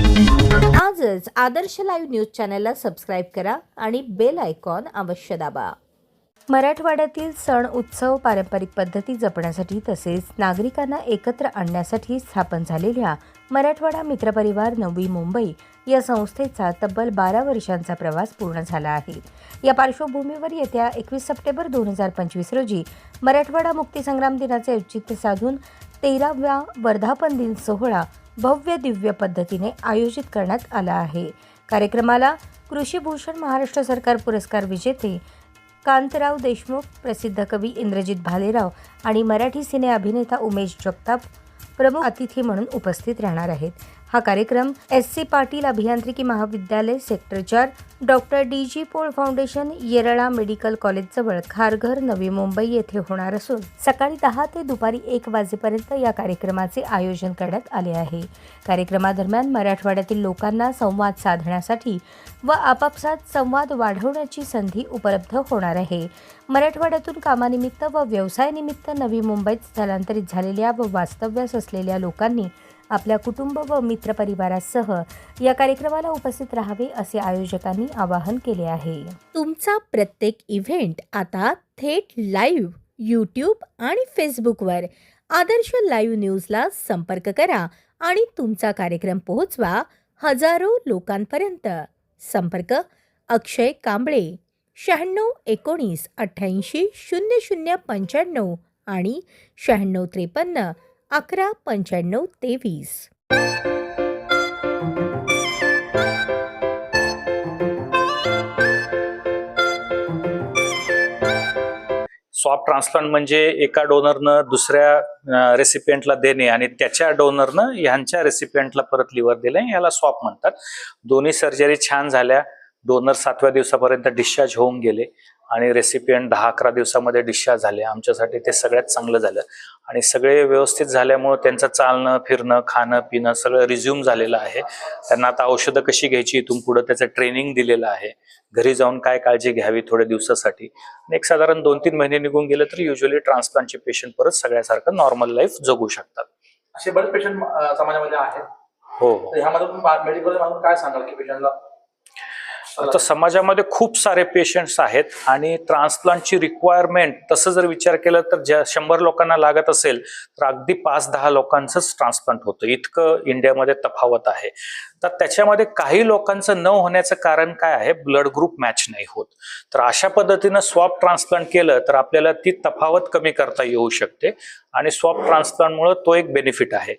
आजच Adarsh live news चॅनलला subscribe करा आणि बेल आयकॉन अवश्य दाबा. मराठवाड्यातील सण उत्सव पारंपरिक पद्धती जपण्यासाठी तसेच नागरिकांना एकत्र आणण्यासाठी स्थापन झालेल्या मराठवाडा मित्रपरिवार नवी मुंबई या संस्थेचा तब्बल बारा वर्षांचा प्रवास पूर्ण झाला आहे. या पार्श्वभूमीवर येत्या एकवीस सप्टेंबर दोन हजार पंचवीस रोजी मराठवाडा मुक्तीसंग्राम दिनाचे औचित्य साधून तेराव्या वर्धापन दिन सोहळा भव्य दिव्य पद्धतीने आयोजित करण्यात आला आहे. कार्यक्रमाला कृषीभूषण महाराष्ट्र सरकार पुरस्कार विजेते कांतराव देशमुख प्रसिद्ध कवी इंद्रजित भालेराव आणि मराठी सिने अभिनेता उमेश जगताप प्रमुख अतिथी म्हणून उपस्थित राहणार आहेत. हा कार्यक्रम एस सी पाटील अभियांत्रिकी महाविद्यालय सेक्टर चार doctor D G Pol foundation Yerala medical कॉलेजजवळ Kharghar Navi Mumbai येथे होणार असून सकाळी दहा ते दुपारी एक वाजेपर्यंत या कार्यक्रमाचे आयोजन करण्यात आले आहे. कार्यक्रमादरम्यान मराठवाड्यातील लोकांना संवाद साधण्यासाठी व आपापसात संवाद वाढवण्याची संधी उपलब्ध होणार आहे. मराठवाड्यातून कामानिमित्त व व्यवसायानिमित्त नवी मुंबईत स्थलांतरित झालेल्या व वास्तव्यास असलेल्या लोकांनी आपल्या कुटुंब व मित्रपरिवारासह या कार्यक्रमाला उपस्थित राहावे असे आयोजकांनी आवाहन केले आहे. तुमचा प्रत्येक इव्हेंट आता थेट लाईव्ह यूट्यूब आणि फेसबुकवर आदर्श लाईव्ह न्यूजला संपर्क करा आणि तुमचा कार्यक्रम पोहोचवा हजारो लोकांपर्यंत. संपर्क अक्षय कांबळे शहाण्णव एकोणीस अठ्ठ्याऐंशी शून्य शून्य पंच्याण्णव आणि शहाण्णव त्रेपन्न अकरा पंच्याण्णव तेवीस. स्वॉप ट्रान्सप्लांट म्हणजे एका डोनरनं दुसऱ्या रेसिपियंटला देणे आणि त्याच्या डोनरनं ह्यांच्या रेसिपियंटला परत लिव्हर दिले याला स्वॉप म्हणतात. दोन्ही सर्जरी छान झाल्या. डोनर सातव्या दिवसापर्यंत डिस्चार्ज होऊन गेले. आणि रेसिपियंट दहा अकरा दिवसामध्ये डिस्चार्ज झाले. आमच्यासाठी ते सगळ्यात चांगलं झालं. आणि सगळे व्यवस्थित झाल्यामुळं त्यांचं चालणं फिरणं खाणं पिणं सगळं रिझ्यूम झालेलं आहे. त्यांना आता औषधं कशी घ्यायची इथून पुढं त्याचं ट्रेनिंग दिलेलं आहे. घरी जाऊन काय काळजी घ्यावी थोड्या दिवसासाठी. आणि एक साधारण दोन तीन महिने निघून गेले तर युजली ट्रान्सप्लांटचे पेशंट परत सगळ्यासारखं नॉर्मल लाईफ जगू शकतात. असे बरेच पेशंट समाजामध्ये आहेत. हो हो. ह्यामध्ये काय सांगाल की पेशंटला आता समाजामध्ये खूप सारे पेशंट्स आहेत आणि ट्रान्सप्लांटची रिक्वायरमेंट तसं जर विचार केला तर ज्या शंभर लोकांना लागत असेल तर अगदी पाच दहा लोकांचंच ट्रान्सप्लांट होतं. इतकं इंडियामध्ये तफावत आहे. तर त्याच्यामध्ये काही लोकांचं न होण्याचं कारण काय आहे? ब्लड ग्रुप मॅच नाही होत. तर अशा पद्धतीनं स्वॅप ट्रान्सप्लांट केलं तर आपल्याला ती तफावत कमी करता येऊ शकते आणि स्वॅप ट्रान्सप्लांटमुळे तो एक बेनिफिट आहे.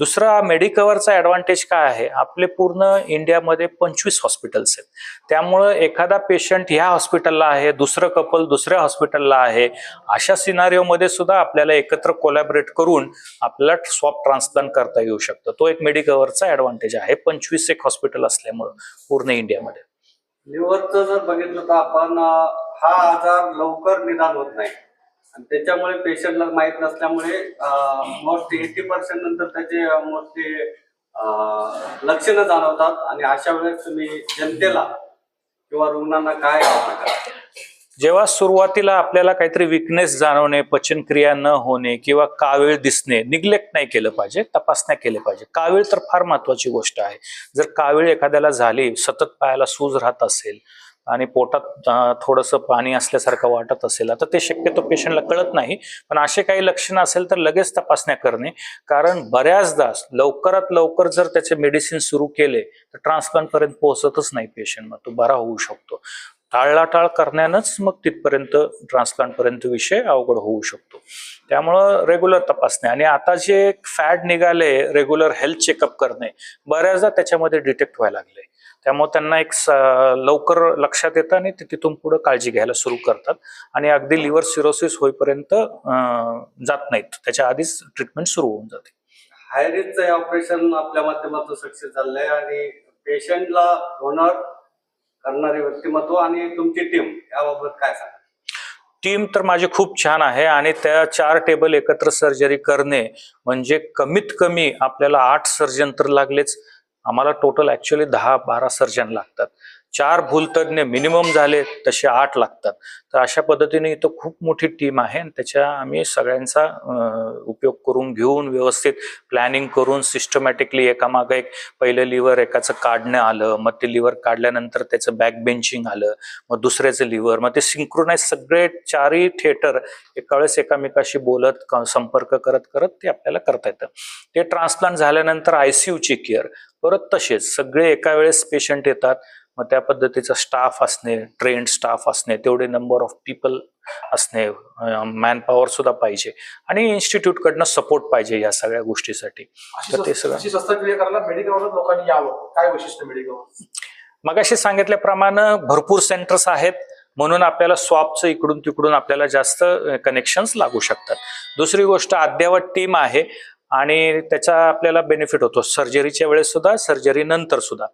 दुसरा मेडिकवरचा ॲडव्हान्टेज काय आहे? आपले पूर्ण इंडियामध्ये पंचवीस हॉस्पिटल्स आहेत. त्यामुळं एखादा पेशंट ह्या हॉस्पिटलला आहे दुसरं कपल दुसऱ्या हॉस्पिटलला आहे अशा सिनारिओमध्ये सुद्धा आपल्याला एकत्र कोलॅबरेट करून आपल्याला स्वॉप ट्रान्सप्लांट करता येऊ शकतं. तो एक मेडिकवरचा ॲडव्हान्टेज आहे. पंचवीस एक हॉस्पिटल असल्यामुळं पूर्ण इंडियामध्ये. लिव्हरचं जर बघितलं तर आपण हा आजार लवकर निदान होत नाही. आणि त्याच्यामुळे पेशंटला माहीत नसल्यामुळे मोस्टली एटी पर्सेंट नंतर त्याचे मोस्टली लक्षणं जाणवतात. आणि अशा वेळेस तुम्ही जनतेला किंवा रुग्णांना काय जेव्हा सुरुवातीला आपल्याला काहीतरी विकनेस जाणवणे पचनक्रिया न होणे किंवा कावीळ दिसणे निग्लेक्ट नाही केलं पाहिजे तपासण्या केल्या पाहिजे. कावीळ तर फार महत्वाची गोष्ट आहे. जर कावीळ एखाद्याला झाली सतत पायाला सूज राहत असेल आणि पोटात थोडंसं पाणी असल्यासारखं वाटत असेल. आता ते शक्यतो पेशंटला कळत नाही पण असे काही लक्षणं असेल तर लगेच तपासण्या करणे. कारण बऱ्याचदा लवकरात लवकर जर त्याचे मेडिसिन सुरू केले तर ट्रान्सप्लांटपर्यंत पोहोचतच नाही पेशंट मग तो बरा होऊ शकतो. टाळलाटाळ करण्यानंच मग तिथपर्यंत ट्रान्सप्लांटपर्यंत विषय अवघड होऊ शकतो. त्यामुळं रेग्युलर तपासणे आणि आता जे फॅड निघाले रेग्युलर हेल्थ चेकअप करणे बऱ्याचदा त्याच्यामध्ये डिटेक्ट व्हायला लागले. त्यामुळे त्यांना एक लवकर लक्षात येतं आणि ते तिथून पुढे काळजी घ्यायला सुरू करतात. आणि अगदी लिव्हर सिरोसिस होईपर्यंत जात नाहीत. त्याच्या आधीच ट्रीटमेंट सुरू होऊन जाते. हाय रिस्कचं हे ऑपरेशन आपल्या माध्यमातून सक्सेस झालंय आणि पेशंटला होणार करणारे व्यक्तिमत्व आणि तुमची टीम याबाबत काय सांगा टीम तर माझी खूप छान आहे आणि त्या चार टेबल एकत्र सर्जरी करणे म्हणजे कमीत कमी आपल्याला आठ सर्जन तर लागलेच. आम्हाला टोटल ऍक्च्युअली दहा बारा सर्जन लागतात. चार भूलतज्ञ मिनिमम झाले तसे आठ लागतात. तर अशा पद्धतीने इथं खूप मोठी टीम आहे आणि त्याच्या आम्ही सगळ्यांचा उपयोग करून घेऊन व्यवस्थित प्लॅनिंग करून सिस्टमॅटिकली एकामागे एक पहिलं लिव्हर एकाचं काढणं आलं मग ते लिव्हर काढल्यानंतर त्याचं बॅक बेंचिंग आलं मग दुसऱ्याचं लिव्हर मग ते सिंक्रोनाइज सगळे चारही थिएटर एका वेळेस एकामेकाशी बोलत संपर्क करत करत ते आपल्याला करता येतं. ते ट्रान्सप्लांट झाल्यानंतर आयसीयूची केअर परत तसेच सगळे एका वेळेस पेशंट येतात मग त्या पद्धतीचा स्टाफ असणे ट्रेंड स्टाफ असणे तेवढे नंबर ऑफ पीपल असणे मॅन पॉवर सुद्धा पाहिजे. आणि इन्स्टिट्यूट कडनं सपोर्ट पाहिजे या सगळ्या गोष्टीसाठी. तर ते सगळं- लोकांनी यावं. काय वैशिष्ट्य मेडिकल मगाशी सांगितल्याप्रमाणे भरपूर सेंटर्स आहेत म्हणून आपल्याला स्वॅपचं इकडून तिकडून आपल्याला जास्त कनेक्शन्स लागू शकतात. दुसरी गोष्ट अद्ययावत टीम आहे आणि त्याचा आपल्याला बेनिफिट होतो. सर्जरीच्या वेळेस सुद्धा सर्जरी नंतर सुद्धा.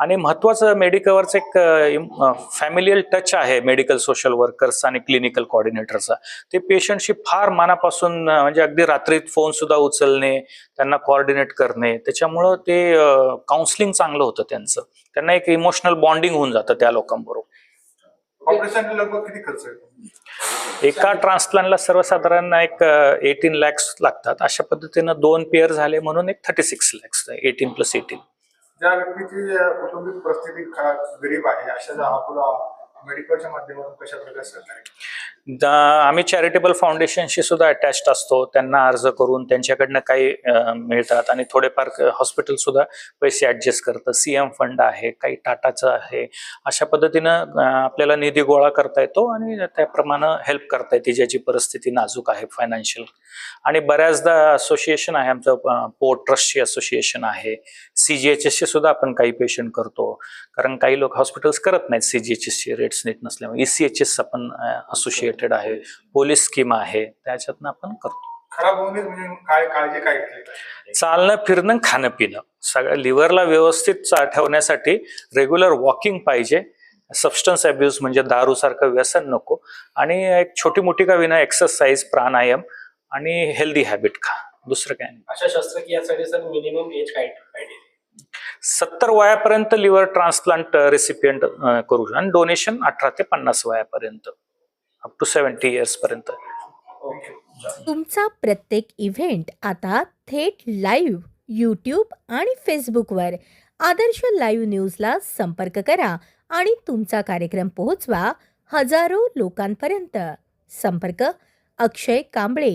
आणि महत्वाचं मेडिकवरचं एक फॅमिलियल टच आहे मेडिकल सोशल वर्कर्स आणि क्लिनिकल कॉर्डिनेटरचा ते पेशंटशी फार मनापासून म्हणजे अगदी रात्रीत फोन सुद्धा उचलणे त्यांना कॉर्डिनेट करणे त्याच्यामुळं ते काउन्सिलिंग चांगलं होतं त्यांचं. त्यांना एक इमोशनल बॉन्डिंग होऊन जातं त्या लोकांबरोबर. ऑपरेशन लगभग किती खर्च येतो? एका ट्रान्सप्लांटला सर्वसाधारण एक एटीन लॅक्स लागतात. अशा पद्धतीनं दोन पेअर झाले म्हणून एक thirty six lakhs eighteen plus eighteen ज्या व्यक्तीची कौटुंबिक परिस्थिती गरीब आहे अशा आपला मेडिकलच्या माध्यमातून कशा प्रकारे सहकार्य आम्ही चॅरिटेबल फाउंडेशनशी सुद्धा अटॅच्ड असतो. त्यांना अर्ज करून त्यांच्याकडनं काही मिळतात आणि थोडेफार हॉस्पिटल सुद्धा पैसे ऍडजस्ट करतं. सीएम फंड आहे काही टाटाचं आहे. अशा पद्धतीनं आपल्याला निधी गोळा करता येतो आणि त्याप्रमाणे हेल्प करता येते ज्याची परिस्थिती नाजूक आहे फायनान्शियल आणि बऱ्याचदा असोसिएशन आहे आमचं पोर्ट ट्रस्टची असोसिएशन आहे. सीजीएचएसची सुद्धा आपण काही पेशंट करतो. कारण काही लोक हॉस्पिटल्स करत नाहीत सीजीएचएसची रेट्स नीट नसल्यामुळे. ईसीएचएस आपण असोसिएटेड आहे. पोलीस स्कीम आहे. त्याच्यातनं आपण करतो. खराब होऊ नये म्हणजे काय काळजी काय घेतली? चालणं फिरणं खाणं पिणं. सगळ्या लिव्हरला व्यवस्थित ठेवण्यासाठी रेग्युलर वॉकिंग पाहिजे. सबस्टन्स अब्यूज म्हणजे दारूसारखं व्यसन नको. आणि एक छोटी मोठी का विना एक्सरसाइज प्राणायाम आणि हेल्दी हॅबिट खा. दुसरं काय नाही. अशा शस्त्रक्रियासाठी सर मिनिमम एज काय पाहिजे सत्तर वयापर्यंत लिव्हर ट्रान्सप्लांट रेसिपियंट करू आणि डोनेशन अठरा ते पन्नास वयापर्यंत. अप टू सेव्हन्टी इयर्स पर्यंत. तुमचा प्रत्येक इव्हेंट आता थेट लाईव्ह यूट्यूब आणि फेसबुकवर आदर्श लाईव्ह न्यूजला संपर्क करा आणि तुमचा कार्यक्रम पोहोचवा हजारो लोकांपर्यंत. संपर्क अक्षय कांबळे.